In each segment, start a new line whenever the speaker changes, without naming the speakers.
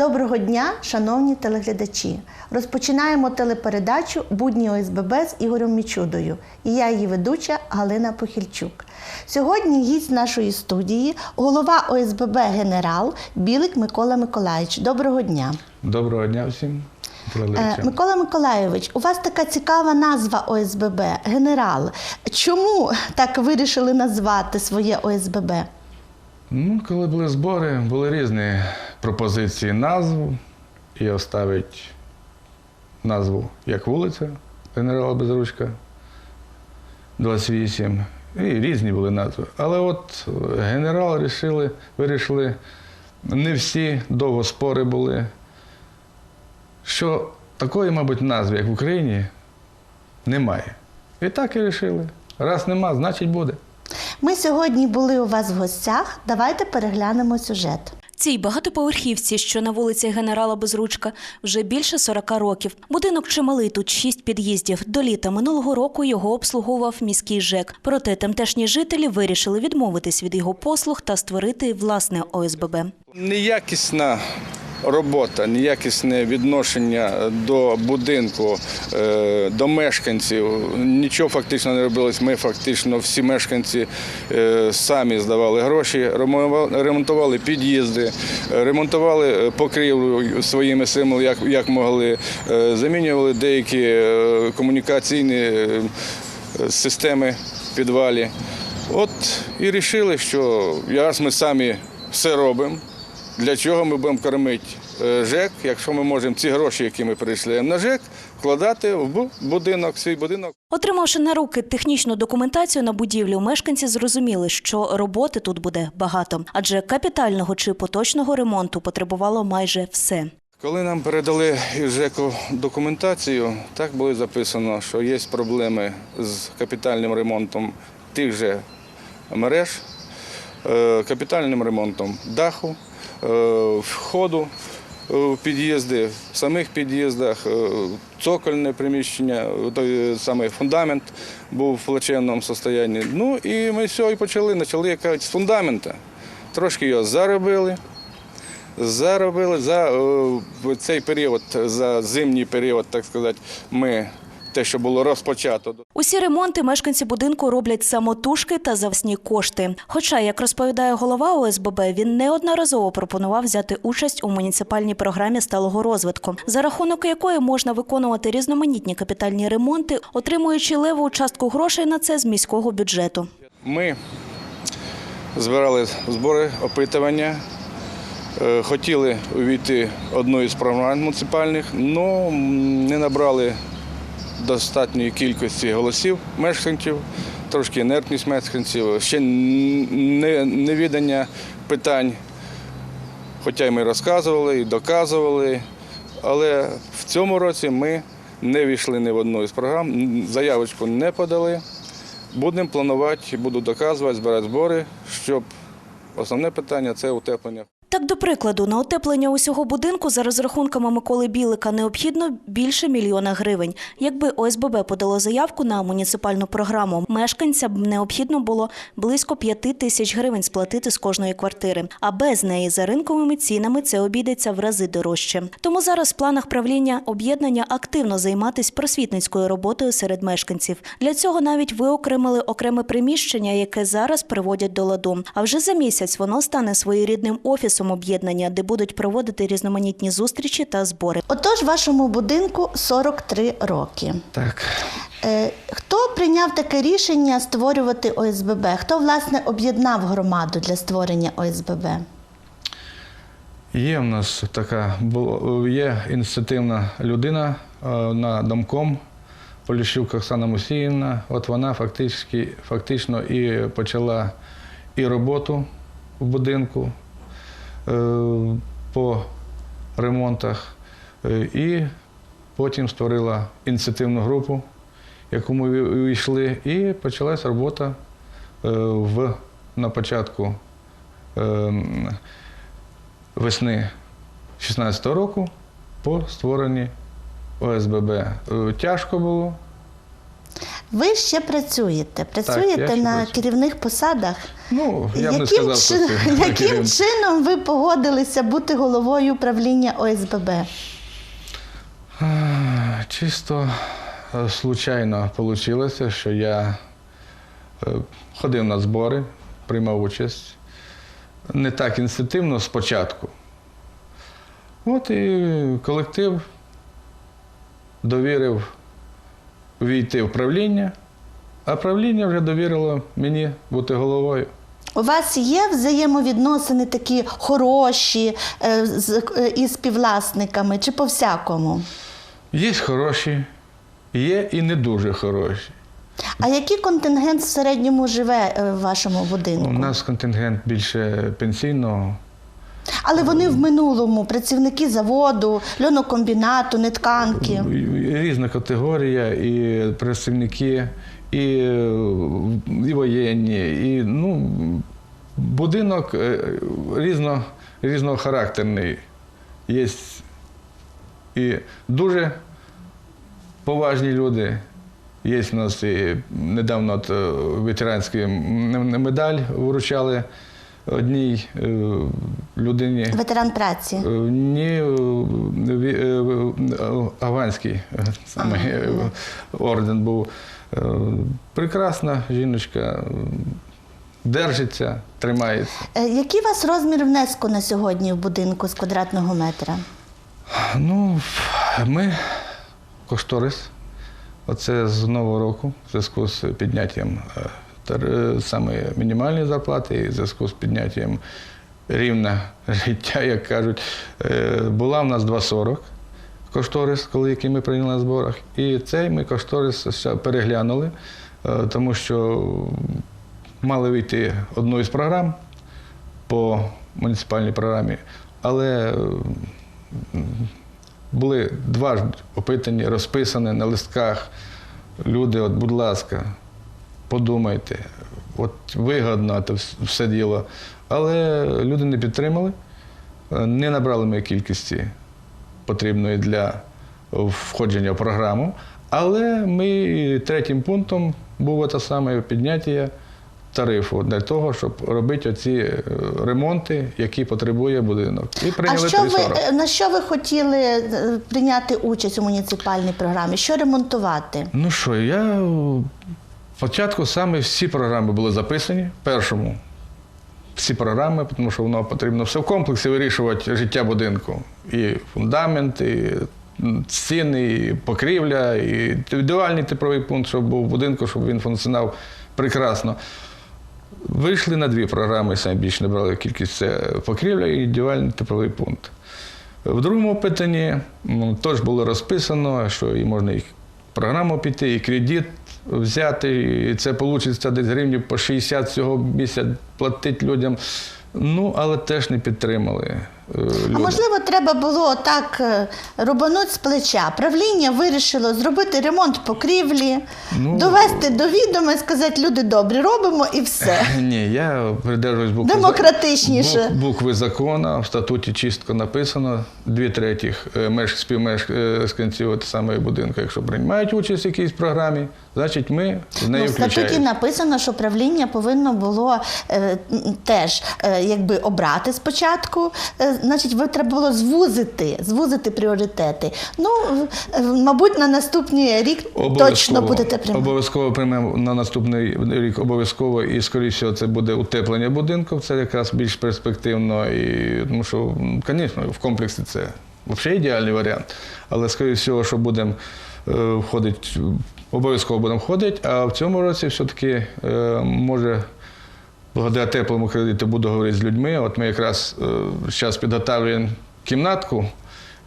Доброго дня, шановні телеглядачі. Розпочинаємо телепередачу Будні ОСББ з Ігорем Мічудою. І я її ведуча Галина Похильчук. Сьогодні гість нашої студії, голова ОСББ генерал Білик Микола Миколаївич. Доброго дня.
Доброго дня всім.
Е. Микола Миколайович, у вас така цікава назва ОСББ генерал. Чому так вирішили назвати своє ОСББ?
Ну, коли були збори, були різні пропозиції назв. І оставить назву як вулиця генерала Безручка 28. І різні були назви. Але от е, генерал рішили, вирішили, не всі довго спори були, що такої, мабуть, назви, як в Україні, немає. І так і вирішили. Раз нема, значить буде.
Ми сьогодні були у вас в гостях. Давайте переглянемо сюжет.
Цій багатоповерхівці, що на вулиці генерала Безручка, вже більше 40 років. Будинок чималий, тут шість під'їздів. До літа минулого року його обслуговував міський ЖЕК. Проте тамтешні жителі вирішили відмовитись від його послуг та створити власне ОСББ.
Неякісна робота, неякісне відношення до будинку, е, до мешканців. Нічого фактично не робилось. Ми фактично всі мешканці е, самі здавали гроші, ремонтували- під'їзди, е, ремонтували покрівлю своїми силами, як, як могли, е, замінювали деякі е, комунікаційні е, системи підвалі. От і вирішили, що раз ми самі все робимо, для чого ми будемо кормити е, ЖЕК, якщо ми можемо ці гроші, які ми перейшли на ЖЕК, вкладати в будинок, свій будинок.
Отримавши на руки технічну документацію на будівлю, мешканці зрозуміли, що роботи тут буде багато, адже капітального чи поточного ремонту потребувало майже все.
Коли нам передали із ЖЕКу документацію, так було записано, що є проблеми з капітальним ремонтом тих же мереж, е, капітальним ремонтом даху, входу е, в під'їзди, в самих під'їздах, е, цокольне приміщення, той самий фундамент був в плачевному стані. Ну і ми все і почали, почали як кажуть, з фундамента. Трошки його заробили. Заробили за е, цей період, за зимній період, так сказати, ми те, що було розпочато.
Усі ремонти мешканці будинку роблять самотужки та за власні кошти. Хоча, як розповідає голова ОСББ, він неодноразово пропонував взяти участь у муніципальній програмі сталого розвитку, за рахунок якої можна виконувати різноманітні капітальні ремонти, отримуючи леву частку грошей на це з міського бюджету.
Ми збирали збори, опитування, е, хотіли увійти одну із програм муніципальних, але не набрали достатньої кількості голосів мешканців, трошки інертність мешканців, ще не- невідання питань. Хоча й ми розказували і доказували, але в цьому році ми не війшли ні в одну із програм, заявочку не подали. Будемо планувати, буду доказувати, збирати збори, щоб основне питання це утеплення.
Так, до прикладу, на утеплення усього будинку за розрахунками Миколи Білика необхідно більше мільйона гривень. Якби ОСББ подало заявку на муніципальну програму, мешканцям необхідно було близько п'яти тисяч гривень сплатити з кожної квартири. А без неї за ринковими цінами це обійдеться в рази дорожче. Тому зараз в планах правління об'єднання активно займатися просвітницькою роботою серед мешканців. Для цього навіть виокремили окреме приміщення, яке зараз приводять до ладу. А вже за місяць воно стане своєрідним офісом об'єднання, де будуть проводити різноманітні зустрічі та збори.
Отож, вашому будинку 43 роки.
Так.
Е, Хто прийняв таке рішення створювати ОСББ? Хто власне об'єднав громаду для створення ОСББ?
Є в нас така є ініціативна людина е, на домком Поліщук Оксана Мусіївна. От вона фактично, фактично і почала і роботу в будинку по ремонтах, е, і потім створила ініціативну групу, в яку ми увійшли, і почалась робота е, в, на початку. е, весни 2016 року по створенні ОСББ. Е, Тяжко було.
Ви ще працюєте, працюєте
ще
на
працюю.
керівних посадах.
Ну, я б не
яким,
сказав, що
чин-
це
яким
керівник.
чином ви погодилися бути головою управління ОСББ?
Чисто е, случайно вийшло, що я е, ходив на збори, приймав участь. Не так інстинктивно спочатку. От і колектив довірив війти в правління, а правління вже довірило мені бути головою.
У вас є взаємовідносини такі хороші е, з, е, із співвласниками чи по всякому?
Є хороші, є і не дуже хороші.
А який контингент в середньому живе е, в вашому будинку?
У нас контингент більше пенсійного.
Але вони в минулому працівники заводу, льонокомбінату, нетканки.
Різна категорія, і працівники, і, і воєнні, і ну, будинок е, різно, різнохарактерний. Є і дуже поважні люди. Є в нас і недавно е, м- медаль вручали одній е, людині.
Ветеран праці.
Ні, саме е, орден був. Е, Прекрасна жіночка, е, держиться, тримається.
Який у вас розмір внеску на сьогодні в будинку з квадратного метра?
Ну, ми кошторис. Оце з нового року, в зв'язку з підняттям саме мінімальної зарплати і в зв'язку з підняттям рівня життя, як кажуть, е, була в нас 2,40 кошторис, коли який ми прийняли на зборах. І цей ми кошторис переглянули, е, тому що мали вийти одну із програм по муніципальній програмі, але е, були два ж опитані, розписані на листках. Люди, от, будь ласка, подумайте, от вигодно це все діло. Але люди не підтримали, не набрали ми кількості потрібної для входження в програму. Але ми третім пунктом було те саме підняття тарифу для того, щоб робити оці е, ремонти, які потребує будинок. І
А що ви,
3,40.
е, на що ви хотіли е, прийняти участь у муніципальній програмі? Що ремонтувати?
Ну що, я спочатку саме всі програми були записані. Першому всі програми, тому що воно потрібно все в комплексі вирішувати життя будинку. І фундамент, і стіни, і покрівля, і індивідуальний тепловий пункт, щоб був в будинку, щоб він функціонував прекрасно. Вийшли на дві програми, самі більше набрали кількість це покрівля і індивідуальний тепловий пункт. В другому питанні теж було розписано, що і можна і програму піти, і кредит взяти, і це вийде десь гривнів по 60 цього місяця платити людям. Ну, але теж не підтримали. Е, люди.
А можливо, треба було так е, рубануть з плеча. Правління вирішило зробити ремонт покрівлі,
Ну,
довести до відома і сказати, люди добрі, робимо і все.
Ні, я придержуюсь букви,
Демократичніше.
бук- букви закону. В статуті чітко написано дві третіх е, меш- співмешканців саме будинку, якщо приймають участь в якійсь програмі, значить ми в неї
Ну, в статуті написано, що правління повинно було е, теж е, якби обрати спочатку. Е, значить, ви треба було звузити, звузити пріоритети. Ну, мабуть, на наступний рік точно будете приймати.
Обов'язково приймемо на наступний рік обов'язково, і скоріше всього, це буде утеплення будинку. Це якраз більш перспективно. І, тому що, звісно, в комплексі це взагалі ідеальний варіант. Але скоріше всього, що будемо е, входити, обов'язково будемо входити, а в цьому році все-таки е, може. Благодаря теплому кредиту буду говорити з людьми. От ми якраз зараз підготовлюємо кімнатку,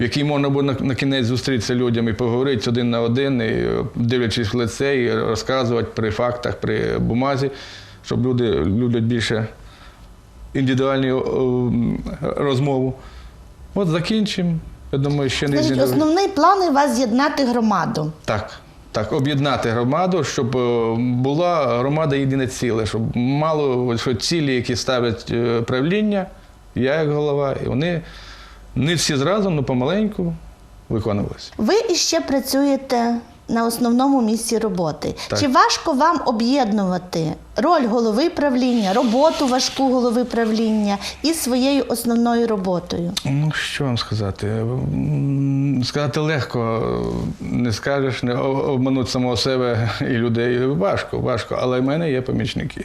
в якій можна буде на, кінець зустрітися людям і поговорити один на один, і, е, дивлячись в лице, і розказувати при фактах, при бумазі, щоб люди люблять більше індивідуальну е, розмову. От закінчимо. Я думаю, ще не не-
основний план у вас з'єднати громаду.
так, так, об'єднати громаду, щоб е, була громада єдине ціле, щоб мало що цілі, які ставить е, правління, я як голова, і вони не всі зразу, але помаленьку виконувалися.
Ви іще працюєте на основному місці роботи.
Так.
Чи важко вам об'єднувати роль голови правління, роботу важку голови правління із своєю основною роботою?
Ну, що вам сказати? Сказати легко, не скажеш, не обманути самого себе і людей важко, важко. Але в мене є помічники.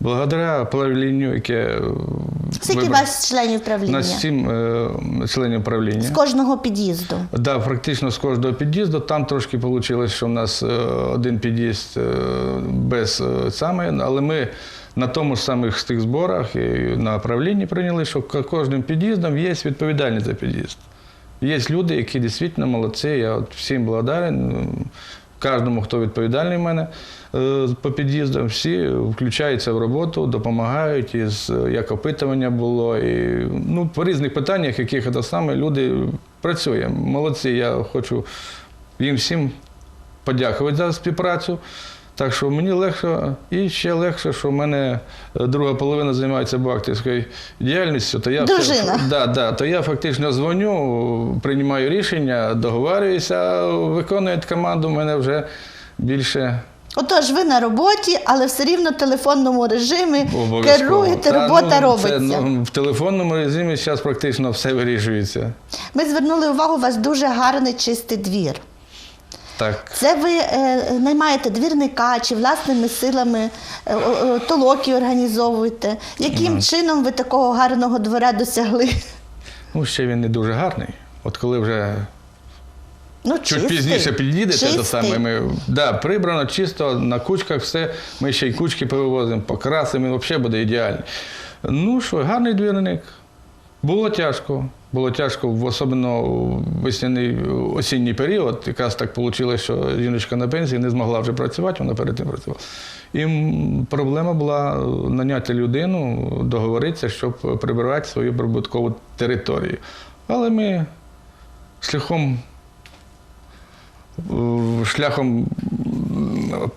Благодаря правлінню, яке е,
Скільки у вас членів правління?
на сім е, членів правління.
З кожного під'їзду.
Да, практично з кожного під'їзду. Там трошки вийшло, що в нас е, один під'їзд е, без саме, але ми на тому ж самих з тих зборах і на правлінні прийняли, що кожним під'їздом є відповідальність за під'їзд. Є люди, які дійсно молодці. Я от всім благодарен. Кожному, хто відповідальний в мене е, по під'їздам, всі включаються в роботу, допомагають, із, е, як опитування було. І, ну, по різних питаннях, яких це саме люди працює. Молодці. Я хочу їм всім подякувати за співпрацю. Так що мені легше і ще легше, що в мене е, друга половина займається бухгалтерською діяльністю. То я все-
Дружина.
да, да, то я фактично дзвоню, приймаю рішення, договорююся, а виконують команду в мене вже більше
Отож, ви на роботі, але все рівно в телефонному режимі керуєте,
Та,
робота
ну,
робиться.
Це, ну, в телефонному режимі зараз практично все вирішується.
Ми звернули увагу, у вас дуже гарний чистий двір.
Так.
Це ви е, наймаєте двірника чи власними силами е, о, толоки організовуєте. Яким чином ви такого гарного двора досягли?
Ну, ще він не дуже гарний. От коли вже
Ну,
Чуть
чистий.
пізніше під'їдете, то саме ми да, прибрано, чисто на кучках все. Ми ще й кучки перевозимо, покрасимо, і взагалі буде ідеально. Ну що, гарний двірник. Було тяжко. Було тяжко, в особливо весняний осінній період. Якраз так вийшло, що жіночка на пенсії не змогла вже працювати, вона перед тим працювала. І проблема була наняти людину, договоритися, щоб прибирати свою прибуткову територію. Але ми шляхом е, шляхом м,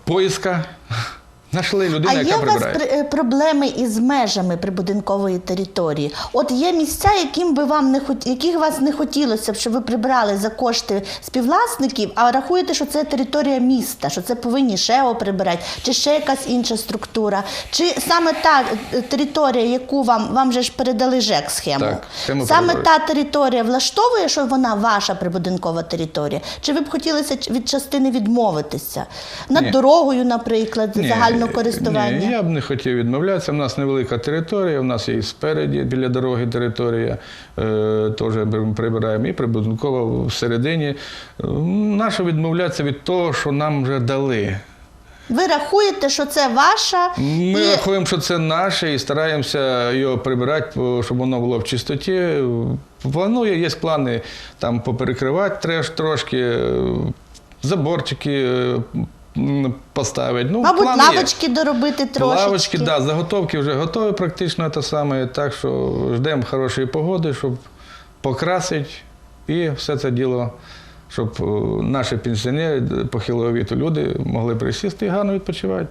знайшли людину,
А є
яка
у вас е, проблеми із межами прибудинкової території? От є місця, яким би вам не хот... яких вас не хотілося б, щоб ви прибрали за кошти співвласників, а рахуєте, що це територія міста, що це повинні ШЕО прибирати, чи ще якась інша структура, чи саме та е, територія, яку вам вам же ж передали ЖЕК схему,
Так,
саме та територія влаштовує, що вона ваша прибудинкова територія? Чи ви б хотілося ч- від частини відмовитися над
Ні.
дорогою, наприклад, загального користування?
Ні, я б не хотів відмовлятися. У нас невелика територія, у нас є і спереді біля дороги територія, е, теж прибираємо, і прибудинкова всередині. Е, Нащо відмовлятися від того, що нам вже дали?
Ви рахуєте, що це ваша
Ми
і
рахуємо, що це наше і стараємося його прибирати, щоб воно було в чистоті. Планує, є плани там поперекривати треш трошки, е, заборчики е, поставити. Ну,
мабуть
плани є.
лавочки доробити трошечки.
Лавочки, да, заготовки вже готові практично те саме. Так що ждемо хорошої погоди, щоб покрасити і все це діло, щоб е, наші пенсіонери похилого віку люди могли присісти і гарно відпочивати.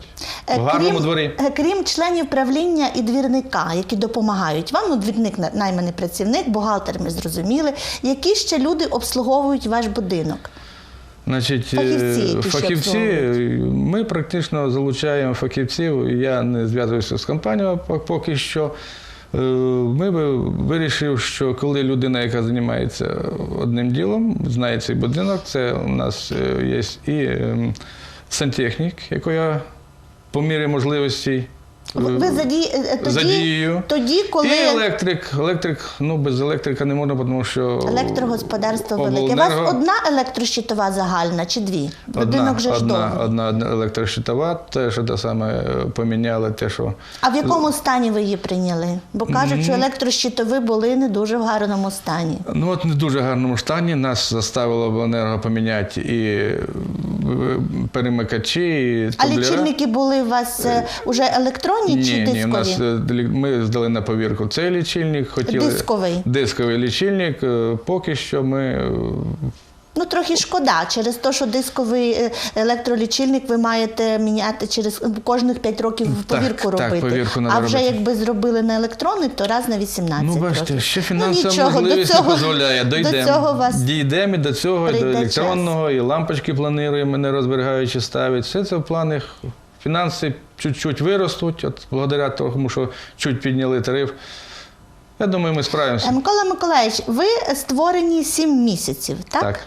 Е,
В гарному
крім,
дворі.
е, Крім членів правління і двірника, які допомагають вам, ну, двірник найманий працівник, бухгалтер, ми зрозуміли, які ще люди обслуговують ваш будинок?
Значить,
Фахівці,
е,
ще
фахівці, ми практично залучаємо фахівців. Я не зв'язуюся з компанією поки що. Е, Ми би вирішив, що коли людина, яка займається одним ділом, знає цей будинок, це у нас е, є і ем, сантехнік, який я по мірі можливостей.
Ви, ви заді... е, е, тоді,
задію.
тоді, коли
І електрик. Електрик, ну без електрика не можна, тому що
електрогосподарство велике. У вас одна електрощитова загальна чи дві? Будинок
Одна,
ж
одна, одна, одна електрощитова, те, що те саме е, поміняли, те, що
А в якому стані ви її прийняли? Бо кажуть, що електрощитови були не дуже в гарному стані.
ну от не дуже гарному стані. Нас заставило обленерго поміняти і е, перемикачі, і
А лічильники були у вас е, уже електронні
Ні,
чи
ні,
дискові?
у нас е, ми здали на повірку цей лічильник, хотіли
Дисковий.
дисковий лічильник. Е, Поки що ми е,
Ну, трохи шкода, через те, що дисковий електролічильник ви маєте міняти через кожних 5 років повірку
так,
робити.
повірку
а вже
робити.
якби зробили на електронний, то раз на 18
Ну, бачите, ще
Ну,
фінансова
до
можливість
цього-
не дозволяє. Дойдемо.
До цього вас
Дійдемо і до цього, і до електронного, і лампочки плануємо, не розберігаючи ставити. Все це в планах. Фінанси чуть-чуть виростуть, от благодаря тому, що чуть підняли тариф. Я думаю, ми справимося.
Микола Миколаївич, ви створені 7 місяців, так?
Так.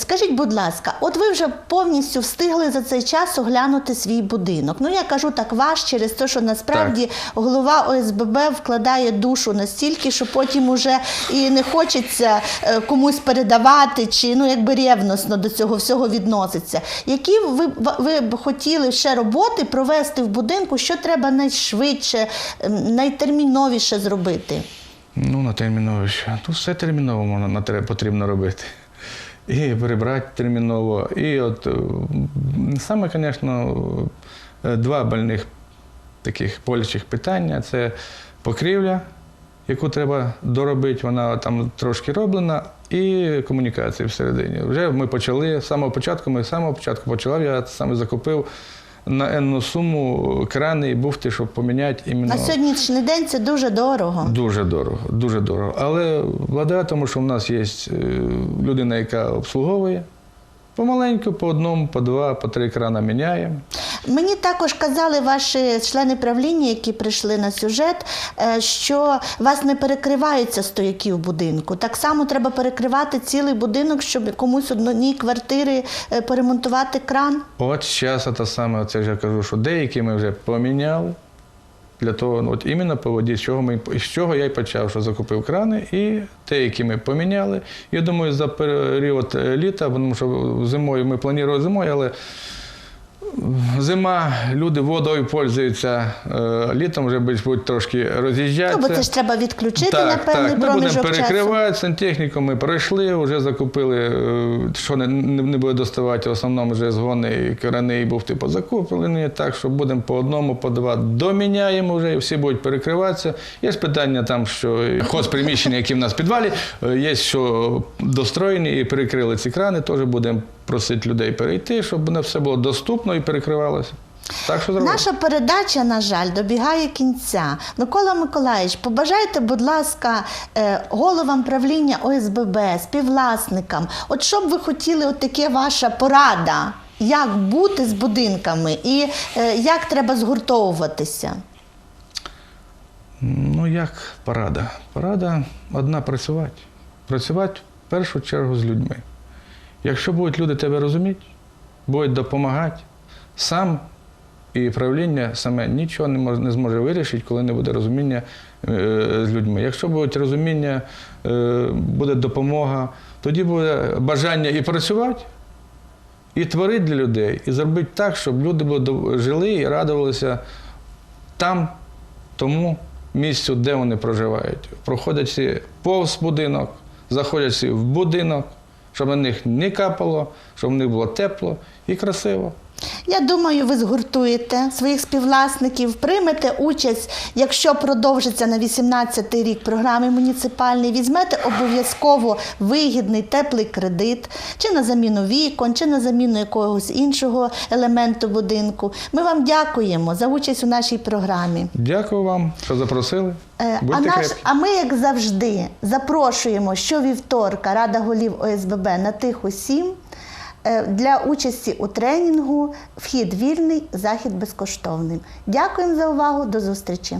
Скажіть, будь ласка, от ви вже повністю встигли за цей час оглянути свій будинок. Ну я кажу так ваш через те, що насправді голова ОСББ вкладає душу настільки, що потім уже і не хочеться е, комусь передавати, чи ну якби ревносно до цього всього відноситься. Які ви, ви б хотіли ще роботи провести в будинку, що треба найшвидше, найтерміновіше зробити?
Ну, на терміновище. Тут все терміново можна, потрібно робити. І перебрати терміново. І от е, саме, звісно, е, два больних таких болячих питання це покрівля, яку треба доробити, вона там трошки роблена, і комунікації всередині. Вже ми почали з самого початку, ми з самого початку почали, я саме закупив на енну суму крани і буфти, щоб поміняти іменно.
На сьогоднішній день це дуже дорого.
Дуже дорого, дуже дорого. Але благодаря тому, що в нас є е, людина, яка обслуговує, помаленьку, по одному, по два, по три крана міняємо.
Мені також казали ваші члени правління, які прийшли на сюжет, е, що вас не перекриваються стояки в будинку. Так само треба перекривати цілий будинок, щоб комусь одній квартири е, поремонтувати кран.
От зараз те саме, це я кажу, що деякі ми вже поміняли. Для того, ну, от іменно по воді, з чого, ми, з чого я й почав, що закупив крани, і деякі ми поміняли. Я думаю, за період е, літа, тому що зимою ми планували зимою, але зима, люди водою пользуються, е, літом вже будуть трошки роз'їжджатися.
Ну, бо це ж треба відключити на
Так,
певний
так. Ми будемо перекривати, сантехніку ми пройшли, вже закупили, е, що не, не буде доставати, в основному вже згони і корени і буфти позакуплені, так що будемо по одному, по два доміняємо вже, і всі будуть перекриватися. Є ж питання там, що хозприміщення, які в нас в підвалі, е, є, що достроєні і перекрили ці крани, теж будемо просити людей перейти, щоб воно все було доступно і перекривалося. Так що.
Наша передача, на жаль, добігає кінця. Микола Миколаївич, побажайте, будь ласка, е, головам правління ОСББ, співвласникам, от що б ви хотіли, от таке ваша порада, як бути з будинками і е, як треба згуртовуватися?
Ну, як порада? Порада одна працювати. Працювати в першу чергу з людьми. Якщо будуть люди тебе розуміти, будуть допомагати, сам і правління саме нічого не може не зможе вирішити, коли не буде розуміння е, з людьми. Якщо буде розуміння, е, буде допомога, тоді буде бажання і працювати, і творити для людей, і зробити так, щоб люди жили і радувалися там, тому місцю, де вони проживають. Проходять повз будинок, заходять в будинок, щоб на них не капало, щоб в них було тепло і красиво.
Я думаю, ви згуртуєте своїх співвласників, приймете участь, якщо продовжиться на 18-й рік програми муніципальний, візьмете обов'язково вигідний теплий кредит, чи на заміну вікон, чи на заміну якогось іншого елементу будинку. Ми вам дякуємо за участь у нашій програмі.
Дякую вам, що запросили.
Е, А, наш,
крепкі.
а ми, як завжди, запрошуємо щовівторка Рада голів ОСББ на Тиху 7 е, для участі у тренінгу. Вхід вільний, захід безкоштовний. Дякуємо за увагу. До зустрічі.